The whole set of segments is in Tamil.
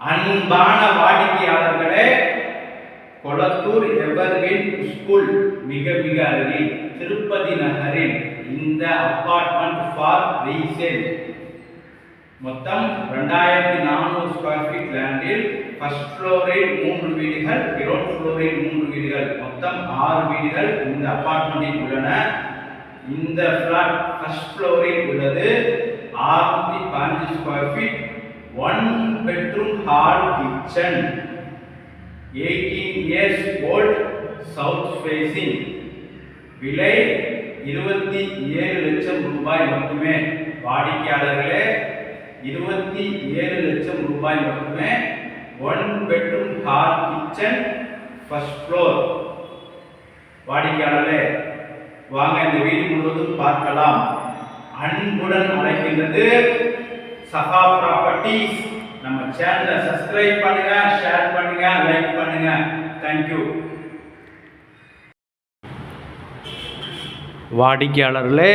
அன்பான வாடிக்கையாளர்களே கொளத்தூர் எவர்கின் ஸ்கூல் மிக மிக அருகில் திருப்பதி நகரில் இந்த அப்பார்ட்மெண்ட் ஃபார் ரீசேல். மொத்தம் ரெண்டாயிரத்தி நானூறு ஸ்கொயர் ஃபீட் லேண்டில் ஃபர்ஸ்ட் ஃப்ளோரில் மூன்று வீடுகள் கிரவுண்ட் ஃப்ளோரில் மூன்று வீடுகள் மொத்தம் ஆறு வீடுகள் இந்த அப்பார்ட்மெண்ட்டில் உள்ளன. இந்த ஃப்ளாட் ஃபர்ஸ்ட் ஃப்ளோரில் உள்ளது ஆறுநூற்றி பதினஞ்சு square feet one bedroom hall kitchen eighteen years old south facing விலை இருபத்தி ஏழு லட்சம் ரூபாய் மட்டுமே. வாடிக்கையாளர்களே இருபத்தி ஏழு லட்சம் ரூபாய் மட்டுமே. One bedroom hall kitchen first floor வாடிக்கையாளர்களே வாங்க இந்த வீடு முழுவதும் பார்க்கலாம். அன்புடன் அழைக்கின்றது சகா ப்ராப்பர்ட்டிஸ் நம்ம சேனலை சப்ஸ்கிரைப் பண்ணுங்க ஷேர் பண்ணுங்க லைக் பண்ணுங்க. தேங்க்யூ வாடிக்கையாளர்களே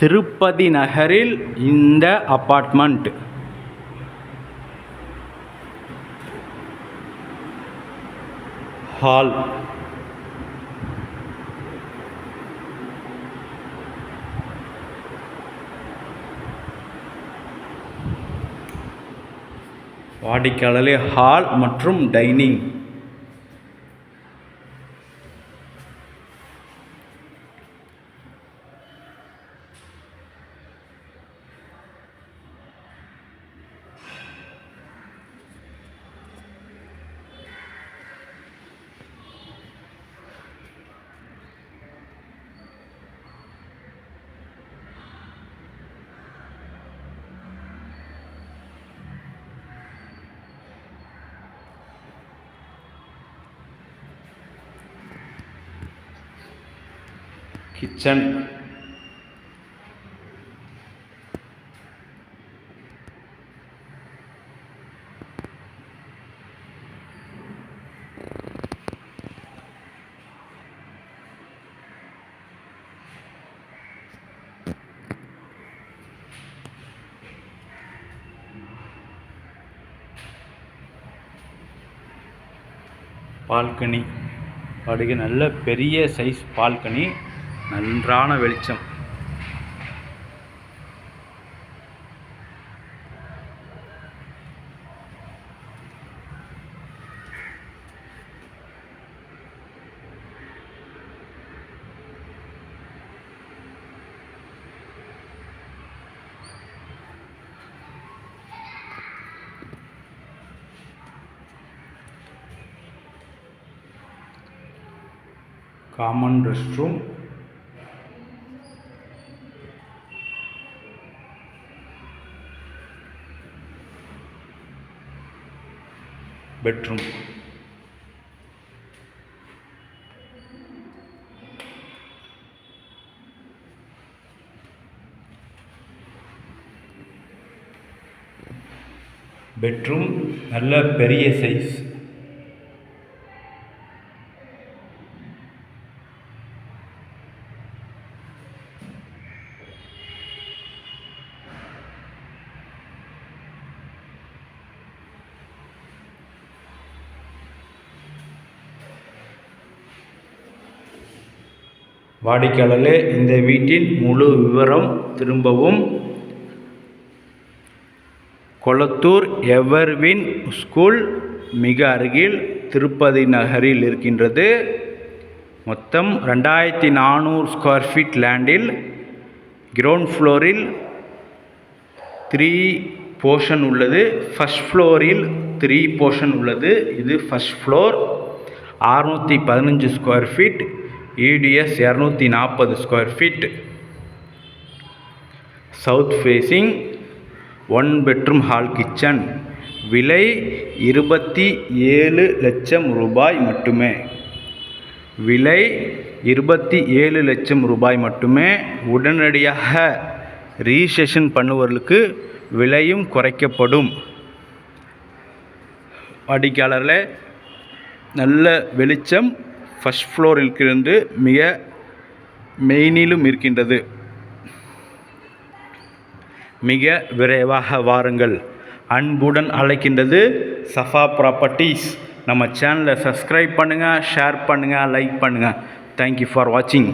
திருப்பதி நகரில் இந்த அப்பார்ட்மெண்ட் ஹால் வாடிக்கையாளர்களே ஹால் மற்றும் டைனிங் கிச்சன். பால்கனி. படுகை நல்ல பெரிய சைஸ் பால்கனி. நன்றான வெளிச்சம். காமன் ரெஸ்ட் பெட்ரூம் பெட்ரூம் நல்ல பெரிய சைஸ் வாடிக்கையாளர்களே இந்த வீட்டின் முழு விவரம் திரும்பவும் கொளத்தூர் எவர்வின் ஸ்கூல் மிக அருகில் திருப்பதி நகரில் இருக்கின்றது. மொத்தம் ரெண்டாயிரத்தி நானூறு ஸ்கொயர் ஃபீட் லேண்டில் கிரவுண்ட் ஃப்ளோரில் த்ரீ போர்ஷன் உள்ளது. ஃபர்ஸ்ட் ஃப்ளோரில் த்ரீ போர்ஷன் உள்ளது. இது ஃபர்ஸ்ட் ஃப்ளோர் அறுநூற்றி பதினஞ்சு ஸ்கொயர் ஃபீட் இடிஎஸ் இரநூத்தி நாற்பது square feet south facing one bedroom hall kitchen விலை இருபத்தி ஏழு லட்சம் ரூபாய் மட்டுமே. விலை இருபத்தி ஏழு லட்சம் ரூபாய் மட்டுமே. உடனடியாக ரீசெஷன் பண்ணுவர்களுக்கு விலையும் குறைக்கப்படும். வாடிக்கையாளர்களே நல்ல வெளிச்சம் ஃபஸ்ட் ஃப்ளோரில் இருந்து மிக மெயினிலும் இருக்கின்றது. மிக விரைவாக வாருங்கள். அன்புடன் அழைக்கின்றது சஃபா ப்ராப்பர்ட்டிஸ் நம்ம சேனலை சப்ஸ்கிரைப் பண்ணுங்கள் ஷேர் பண்ணுங்கள் லைக் பண்ணுங்கள் தேங்க்யூ ஃபார் வாட்சிங்